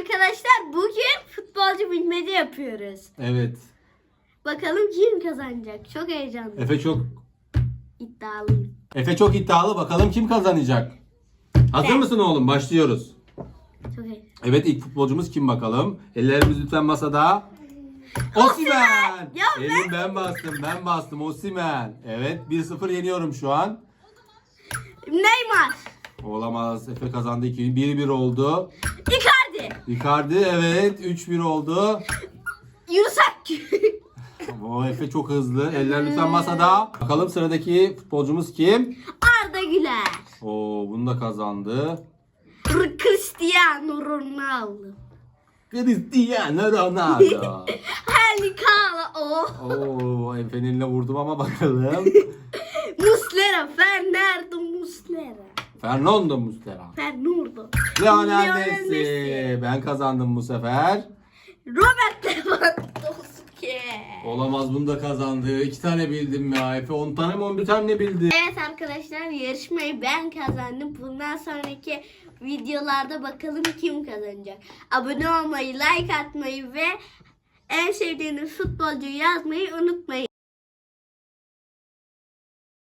arkadaşlar bugün futbolcu bilmece yapıyoruz. Evet. Bakalım kim kazanacak? Çok heyecanlı. Efe çok İddialıyım. Efe çok iddialı. Bakalım kim kazanacak? Hazır Ben. mısın oğlum? Başlıyoruz. Çok heyecanlı. Evet ilk futbolcumuz kim bakalım? Ellerimiz lütfen masada. Osimen. Ya ben- Elim ben bastım. Ben bastım. Osimen. Evet 1-0 yeniyorum şu an. Neymar. Olamaz. Efe kazandı 2 1-1 oldu. Icardi. Icardi evet 3-1 oldu. Akgün. O Efe çok hızlı. Eller lütfen masada. Bakalım sıradaki futbolcumuz kim? Arda Güler. Oo bunu da kazandı. Cristiano Ronaldo. Cristiano Ronaldo. Helikala. Oh. Oo Efe'nin eline vurdum ama bakalım. Muslera. Fernando Muslera. Fernando Muslera. Fernando. Lionel Messi. Ben kazandım bu sefer. Robert Lewandowski. Olamaz bunu da kazandı. İki tane bildim ya. Efe 10 tane mi 11 tane ne bildi? Evet arkadaşlar yarışmayı ben kazandım. Bundan sonraki videolarda bakalım kim kazanacak. Abone olmayı, like atmayı ve en sevdiğiniz futbolcuyu yazmayı unutmayın.